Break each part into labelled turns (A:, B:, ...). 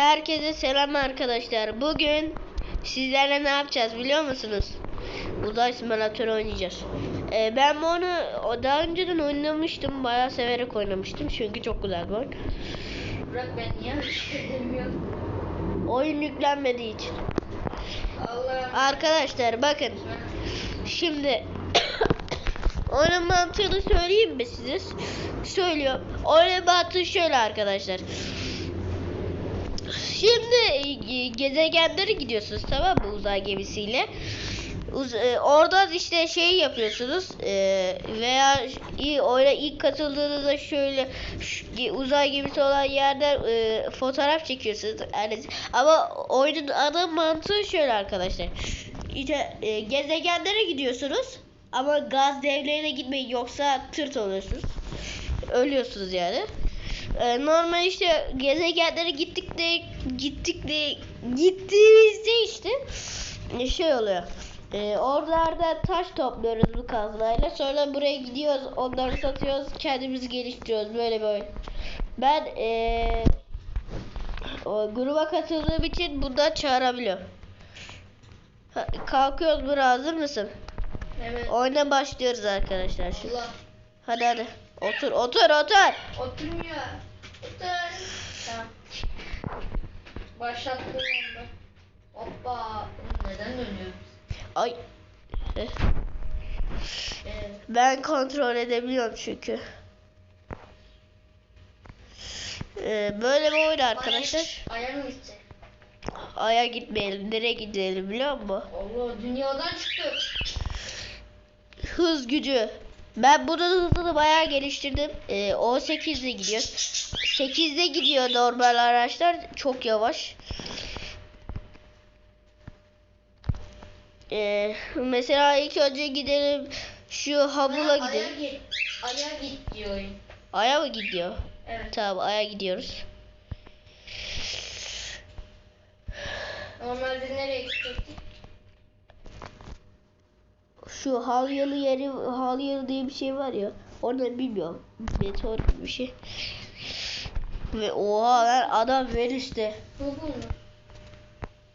A: Herkese selam arkadaşlar. Bugün sizlerle ne yapacağız biliyor musunuz? Uzay simülatörü oynayacağız. Ee, ben bunu daha önceden oynamıştım. Bayağı severek oynamıştım. Çünkü çok güzel bir oyun.
B: Bırak ben edemiyorum?
A: Oyun yüklenmediği için.
B: Allah.
A: Arkadaşlar bakın. Şimdi oyunun mantığını söyleyeyim mi size? Söylüyorum. Oyunun mantığı şöyle arkadaşlar. Şimdi e, gezegenlere gidiyorsunuz tamam mı uzay gemisiyle. Uz e, işte şey yapıyorsunuz e, veya oyuna ilk katıldığınızda şöyle uzay gemisi olan yerden e, fotoğraf çekiyorsunuz. Yani, ama oyunun ana mantığı şöyle arkadaşlar. İşte e, gezegenlere gidiyorsunuz ama gaz devlerine gitmeyin yoksa tırt oluyorsunuz. Ölüyorsunuz yani. Ee, normal işte gezegenlere gittik de gittik de gittiğimizde işte e, şey oluyor. Ee, oralarda taş topluyoruz bu kazmayla. Sonra buraya gidiyoruz, onları satıyoruz, kendimizi geliştiriyoruz böyle böyle. Ben ee, o gruba katıldığım için bundan çağırabiliyorum. Ha, kalkıyoruz buraya hazır mısın?
B: Evet.
A: Oyuna başlıyoruz arkadaşlar şimdi.
B: Allah.
A: Hadi hadi. Otur otur otur.
B: Oturmuyor. Otur. Tamam. Başlattım onda. Hoppa. Neden dönüyor?
A: Ay.
B: Evet.
A: Ben kontrol edebiliyorum çünkü. Ee, böyle bir oyun arkadaşlar.
B: Aya, mı gidecek?
A: Aya gitmeyelim. Nereye gidelim biliyor musun?
B: Allah dünyadan çıktı.
A: Hız gücü. Ben bunun hızını bayağı geliştirdim. Ee, 18'de gidiyor. 8'de gidiyor normal araçlar. Çok yavaş. Ee, mesela ilk önce gidelim şu
B: Aya
A: gidelim.
B: git. Aya git diyor.
A: Aya mı gidiyor?
B: Evet.
A: Tamam Ay'a gidiyoruz.
B: Normalde nereye gidecektik?
A: Şu Halyalı yeri, Halyalı diye bir şey var ya. Onu bilmiyorum. Meteor gibi bir şey. Ve oha lan adam Venüs'te.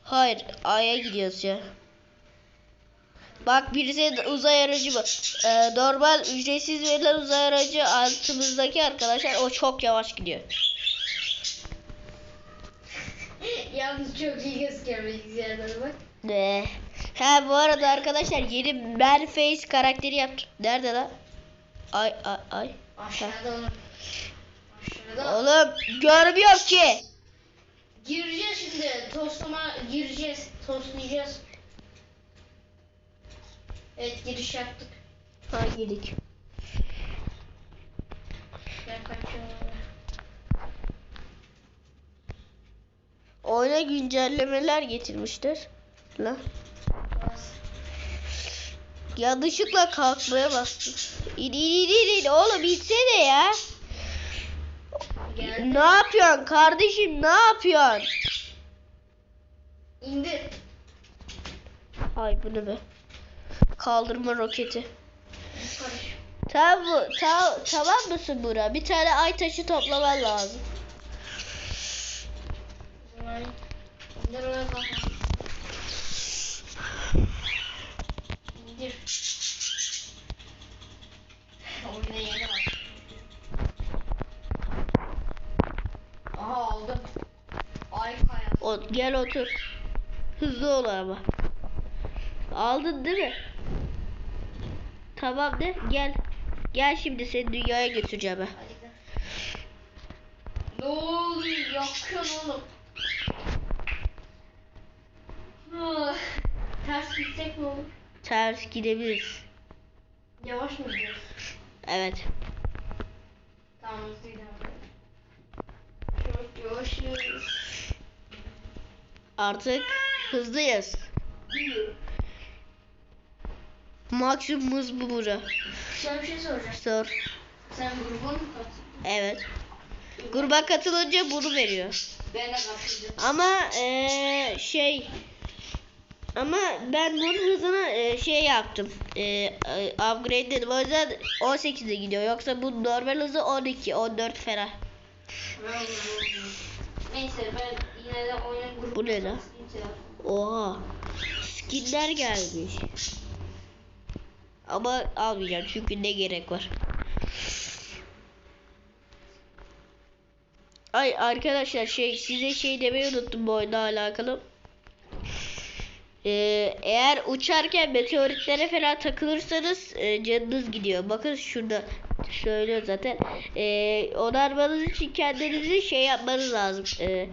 A: Hayır Ay'a gidiyoruz ya. Bak birisi uzay aracı bu. Ee, normal ücretsiz verilen uzay aracı altımızdaki arkadaşlar o çok yavaş gidiyor.
B: Yalnız çok iyi gözüküyor bilgisayarlara bak.
A: Ne? Ha bu arada arkadaşlar yeni Man Face karakteri yaptım. Nerede lan? Ay ay ay.
B: Aşağıda onu. Aşağıda.
A: Oğlum görmüyorum ki.
B: Gireceğiz şimdi. Tostuma gireceğiz. Tostlayacağız. Evet giriş yaptık.
A: Ha girdik.
B: Ben kaçıyorum.
A: Oyuna güncellemeler getirmişler. Lan. Yanlışlıkla kalkmaya bastım. İn in in in. Oğlum insene ya.
B: Geldi.
A: Ne yapıyorsun kardeşim ne yapıyorsun?
B: İndir.
A: Ay bu ne be? Kaldırma roketi. Tamam mı? Ta tamam mısın Bura? Bir tane ay taşı toplaman lazım.
B: Vay. İndir ona kalk. İndir. Oyuna yeni bak. Aha aldım. Ay kaya.
A: O, gel otur. Hızlı ol ama. Aldın değil mi? Tamam de gel. Gel şimdi seni dünyaya götüreceğim ben.
B: Ne oluyor? Yakıyorsun oğlum. Ah, Ters gitsek ne olur?
A: Ters gidebiliriz.
B: Yavaş mı gidiyoruz?
A: Evet.
B: Tamam hızlı gidelim. Çok yavaş gidiyoruz.
A: Artık hızlıyız. Maksimum hız bu bura.
B: Sana bir şey soracağım.
A: Sor.
B: Sen gruba mı katıldın?
A: Evet. Gruba katılınca bunu veriyor.
B: Ben de katıldım.
A: Ama eee, şey ama ben bunun hızını eee, şey yaptım. Eee upgrade dedim. O yüzden 18'e gidiyor. Yoksa bu normal hızı 12, 14 falan.
B: Neyse ben yine de oyun grubu.
A: Bu ne lan? Oha. Skinler gelmiş. Ama almayacağım çünkü ne gerek var. Ay arkadaşlar şey size şey demeyi unuttum bu oyunla alakalı. Ee, eğer uçarken meteoritlere falan takılırsanız e, canınız gidiyor. Bakın şurada söylüyor zaten. Ee, onarmanız için kendinizi şey yapmanız lazım. Ee,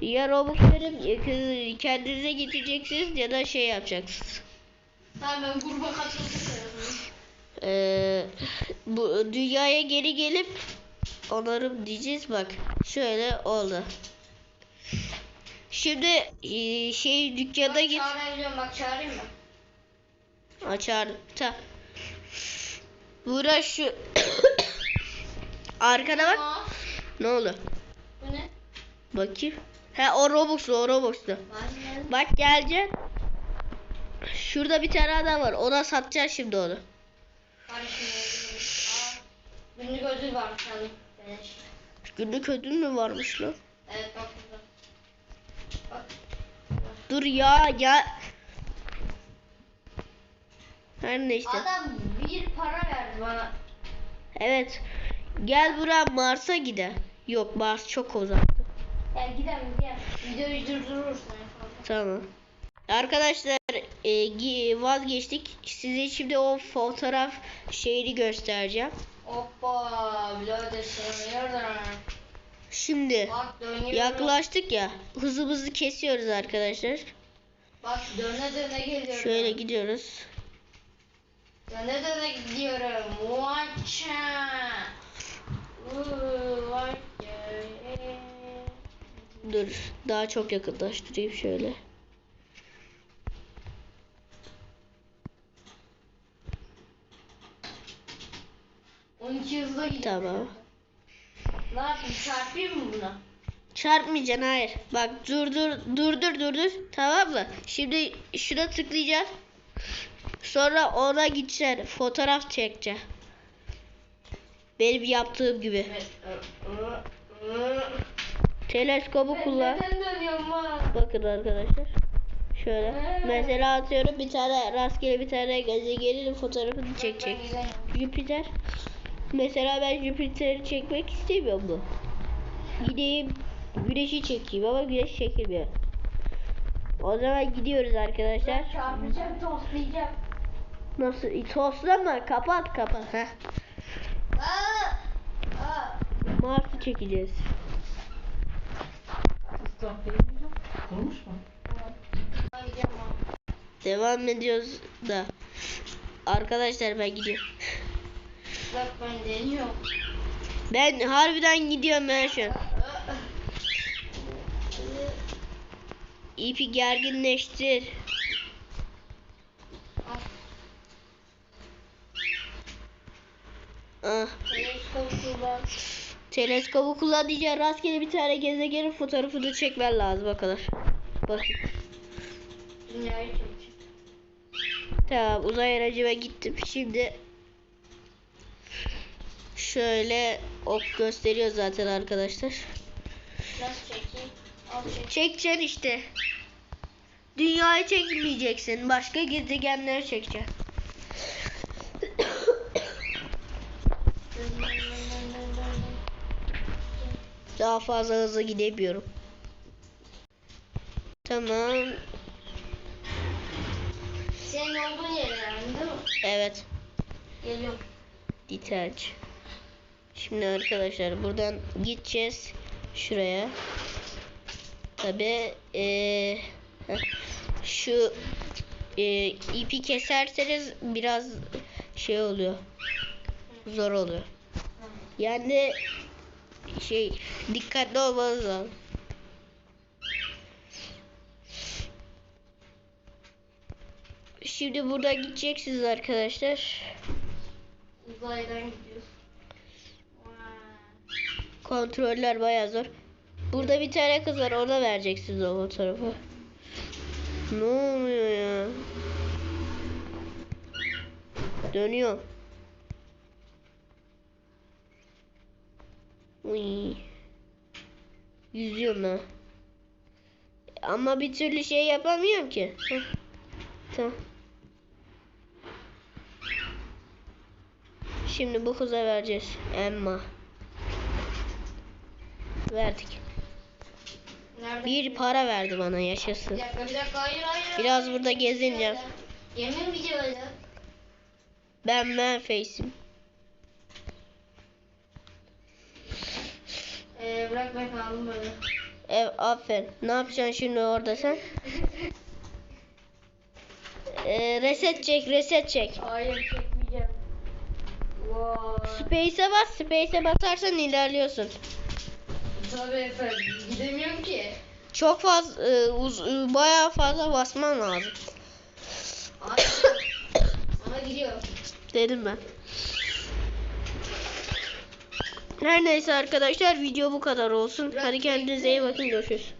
A: ya robotları e, kendinize getireceksiniz ya da şey yapacaksınız.
B: Tamam ben gruba katıldım.
A: Ee, bu dünyaya geri gelip onarım diyeceğiz bak. Şöyle oldu. Şimdi e, şey dükkana git.
B: Çağırabiliyorum bak çağırayım mı?
A: Açar. Ta. Bura şu arkana bak.
B: Aa,
A: Ne oldu?
B: bu ne?
A: Bakayım. He o Robux'lu o Robux'lu. Bak geleceksin. Şurada bir tane adam var. Ona satacaksın şimdi onu.
B: Günlük ödül varmış hani.
A: Günlük ödül mü varmış lan?
B: Evet bak. Bak.
A: Dur ya ya. Her neyse.
B: Adam bir para verdi bana.
A: Evet. Gel buraya Mars'a gide. Yok Mars çok uzaktı.
B: Gel gidelim gel. Videoyu durdurursun.
A: Tamam. Arkadaşlar e, vazgeçtik. Size şimdi o fotoğraf şeyini göstereceğim.
B: Hoppa birader nereden?
A: Şimdi
B: Bak dönüyor.
A: yaklaştık ya. Hızımızı kesiyoruz arkadaşlar.
B: Bak döne döne geliyorum.
A: Şöyle gidiyoruz.
B: Döne döne gidiyorum. Watcha.
A: Dur daha çok yakınlaştırayım şöyle. Tamam.
B: Ne yapayım çarpayım mı buna?
A: Çarpmayacaksın hayır. Bak dur dur dur dur dur dur. Tamam mı? Şimdi şuna tıklayacaksın. Sonra ona gideceksin. Fotoğraf çekeceksin. Benim yaptığım gibi. Teleskobu kullan. Bakın arkadaşlar. Şöyle. Mesela atıyorum bir tane rastgele bir tane gezegenin fotoğrafını çekecek. Jüpiter. Mesela ben Jüpiter'i çekmek istemiyorum bu. Gideyim güneşi çekeyim ama güneş çekilmiyor. O zaman gidiyoruz arkadaşlar.
B: Ben çarpacağım toslayacağım.
A: Nasıl? Toslama kapat kapat. Heh. Mars'ı çekeceğiz.
C: Kurmuş mu?
A: Devam ediyoruz da. Arkadaşlar ben gidiyorum.
B: Bak ben deniyorum.
A: Ben harbiden gidiyorum ben şu an. İpi gerginleştir. Ah.
B: Teleskop kullan.
A: Teleskobu kullanınca rastgele bir tane gezegenin fotoğrafını çekmen lazım o kadar. Bakın.
B: Dünyayı çekeceğim.
A: Tamam uzay aracıma gittim. Şimdi şöyle ok gösteriyor zaten arkadaşlar.
B: Nasıl çekeyim? Al çek.
A: Çekeceksin işte. Dünyayı çekmeyeceksin. Başka gezegenleri çekeceksin. Daha fazla hızlı gidemiyorum. Tamam.
B: Senin olduğun yere yani değil mi?
A: Evet.
B: Geliyorum.
A: Detach. Şimdi arkadaşlar buradan gideceğiz şuraya. Tabi şu eee, ipi keserseniz biraz şey oluyor. Zor oluyor. Yani şey dikkatli olmanız lazım. Şimdi buradan gideceksiniz arkadaşlar.
B: Uzaydan gidiyoruz.
A: Kontroller bayağı zor. Burada bir tane kız var ona vereceksiniz o fotoğrafı. Ne oluyor ya? Dönüyor. Uy. Yüzüyorum ha. Ama bir türlü şey yapamıyorum ki. Heh. Tamam. Şimdi bu kıza vereceğiz. Emma. Verdik.
B: Nerede?
A: Bir para verdi bana yaşasın.
B: Bir dakika bir dakika hayır hayır.
A: Biraz
B: hayır.
A: burada gezineceğim.
B: Yemin bir öyle.
A: Ben Manface'im.
B: Ee, bırak ben kaldım böyle.
A: Ev aferin. Ne yapacaksın şimdi orada sen? Ee, reset çek, reset çek.
B: Hayır çekmeyeceğim. Vay.
A: Space'e bas, Space'e basarsan ilerliyorsun.
B: Tabii efendim. Gidemiyorum ki.
A: Çok fazla, e, uz, e, bayağı fazla basman lazım.
B: Ama gidiyorum.
A: Dedim ben. Her neyse arkadaşlar video bu kadar olsun. Hadi kendinize iyi bakın görüşürüz.